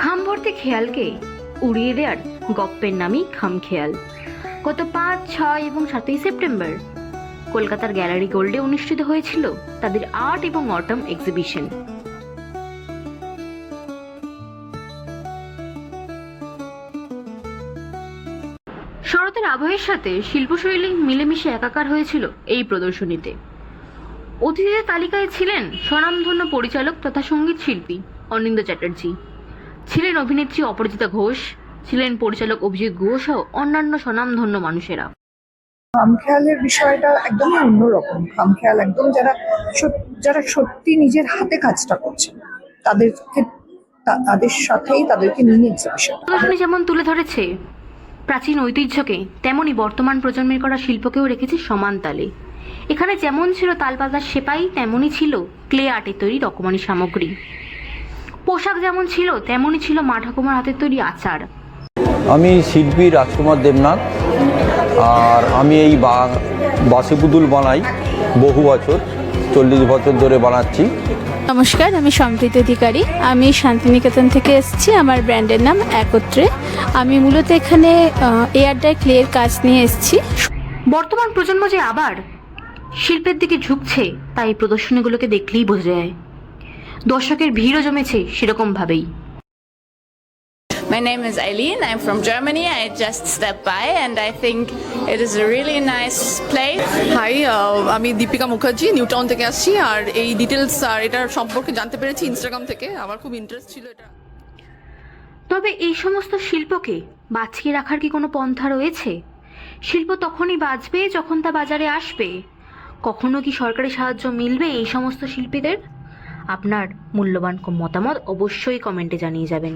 খাম ভর্তি খেয়ালকে উড়িয়ে দেওয়ার গপ্পের নামই খাম খেয়াল। গত পাঁচ, ছয় এবং সাতই সেপ্টেম্বর কলকাতার গ্যালারি গোল্ডে অনুষ্ঠিত হয়েছিল তাদের আর্ট এবং অটম এক্সিবিশন শরতের আবহের সাথে শিল্পশৈলী মিলেমিশে একাকার হয়েছিল এই প্রদর্শনীতে। অতিথিদের তালিকায় ছিলেন স্বনামধন্য পরিচালক তথা সংগীত শিল্পী অনিন্দ চ্যাটার্জি। ছিলেন অভিনেত্রী অপরাজিতা ঘোষ ছিলেন পরিচালক অভিজিৎ ঘোষ ও অন্যান্য স্বনামধন্য মানুষেরা। খামখেয়ালের বিষয়টা একদমই অন্যরকম। খামখেয়াল একদম যারা যারা সত্যি নিজের হাতে কাজটা করছে তাদেরকে তাদের সাথেই তাদেরকে নিয়ে এক্সিবিশন প্রদর্শনী যেমন তুলে ধরেছে প্রাচীন ঐতিহ্যকে তেমনি বর্তমান প্রজন্মের করা শিল্পকেও রেখেছে সমান তালে। এখানে যেমন ছিল তালপাতার সেপাই তেমনই ছিল ক্লে আর্টে তৈরি রকমারি সামগ্রী। পোশাক যেমন ছিল তেমনই ছিল মা ঠাকুমার হাতের তৈরি আচার। আমি শিল্পী রাজকুমার দেবনাথ আর আমি এই বা- বাসি পুতুল বানাই বহু বছর চল্লিশ বছর ধরে বানাচ্ছি। নমস্কার আমি সম্প্রীতি অধিকারী। আমি শান্তিনিকেতন থেকে এসেছি আমার ব্র্যান্ডের নাম একত্রে। আমি মূলত এখানে এয়ার ড্রাই ক্লের কাজ নিয়ে এসেছি। বর্তমান প্রজন্ম যে আবার শিল্পের দিকে ঝুঁকছে তাই প্রদর্শনীগুলোকে দেখলেই বোঝা যায়। দর্শকের ভিড়ও জমেছে সেরকম ভাবেই My name is Eileen. I'm from Germany. I just stepped by and I think it is a really nice place. Hi আমি দীপিকা মুখার্জি নিউ টাউন থেকে আসছি আর এই ডিটেলস আর এটার সম্পর্কে জানতে পেরেছি ইনস্টাগ্রাম থেকে আমার খুব ইন্টারেস্ট ছিল এটা তবে এই সমস্ত শিল্পকে বাঁচিয়ে রাখার কি কোনো পন্থা রয়েছে শিল্প তখনই বাঁচবে যখন তা বাজারে আসবে কখনো কি সরকারি সাহায্য মিলবে এই সমস্ত শিল্পীদের আপনার মূল্যবান মতামত অবশ্যই কমেন্টে জানিয়ে যাবেন।